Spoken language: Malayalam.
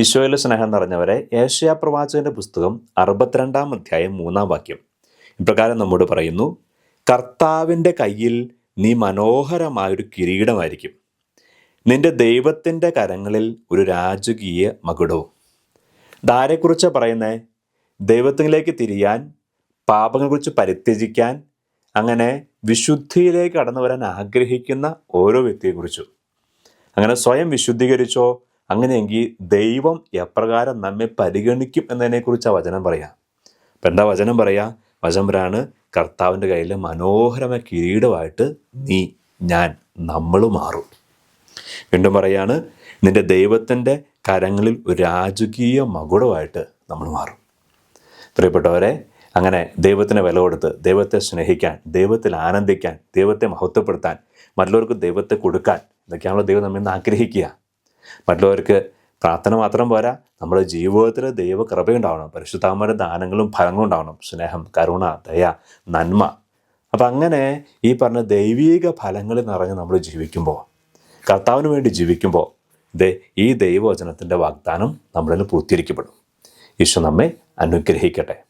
ഈശോയിലെ സ്നേഹം നിറഞ്ഞവരെ ഏഷ്യാ പ്രവാചകന്റെ പുസ്തകം അറുപത്തിരണ്ടാം അധ്യായം മൂന്നാം വാക്യം. ഇപ്രകാരം നമ്മോട് പറയുന്നു കർത്താവിന്റെ കയ്യിൽ നീ മനോഹരമായൊരു കിരീടമായിരിക്കും. നിന്റെ ദൈവത്തിന്റെ കരങ്ങളിൽ ഒരു രാജകീയ മകുടവും. ധാരയെക്കുറിച്ച് പറയുന്നത് ദൈവത്തിലേക്ക് തിരിയാൻ പാപങ്ങളെക്കുറിച്ച് പരിത്യജിക്കാൻ അങ്ങനെ വിശുദ്ധിയിലേക്ക് കടന്നു വരാൻ ആഗ്രഹിക്കുന്ന ഓരോ വ്യക്തിയെക്കുറിച്ചും. അങ്ങനെ സ്വയം വിശുദ്ധീകരിച്ചോ അങ്ങനെയെങ്കിൽ ദൈവം എപ്രകാരം നമ്മെ പരിഗണിക്കും എന്നതിനെക്കുറിച്ച് ആ വചനം പറയാം. അപ്പം എന്താ വചനം പറയാ? വചനപരാണ് കർത്താവിന്റെ കയ്യിൽ മനോഹരമായ കിരീടമായിട്ട് നീ ഞാൻ നമ്മൾ മാറും. വീണ്ടും പറയാണ് നിന്റെ ദൈവത്തിന്റെ കരങ്ങളിൽ ഒരു രാജകീയ മകുടമായിട്ട് നമ്മൾ മാറും. പ്രിയപ്പെട്ടവരെ അങ്ങനെ ദൈവത്തിന് വില കൊടുത്ത് ദൈവത്തെ സ്നേഹിക്കാൻ ദൈവത്തിൽ ആനന്ദിക്കാൻ ദൈവത്തെ മഹത്വപ്പെടുത്താൻ മറ്റുള്ളവർക്ക് ദൈവത്തെ കൊടുക്കാൻ ഇതൊക്കെയാണല്ലോ ദൈവം നമ്മിൽ നിന്ന് ആഗ്രഹിക്കുക. മറ്റുള്ളവർക്ക് പ്രാർത്ഥന മാത്രം പോരാ നമ്മുടെ ജീവിതത്തിൽ ദൈവ കൃപയുണ്ടാവണം പരിശുദ്ധാമയുടെ ദാനങ്ങളും ഫലങ്ങളും ഉണ്ടാവണം സ്നേഹം കരുണ ദയ നന്മ. അപ്പം അങ്ങനെ ഈ പറഞ്ഞ ദൈവീക ഫലങ്ങളിൽ നിറഞ്ഞ് നമ്മൾ ജീവിക്കുമ്പോൾ കർത്താവിന് വേണ്ടി ജീവിക്കുമ്പോൾ ദേ ഈ ദൈവവചനത്തിന്റെ വാഗ്ദാനം നമ്മളിൽ പൂർത്തീകരിക്കപ്പെടും. ഈശോ നമ്മെ അനുഗ്രഹിക്കട്ടെ.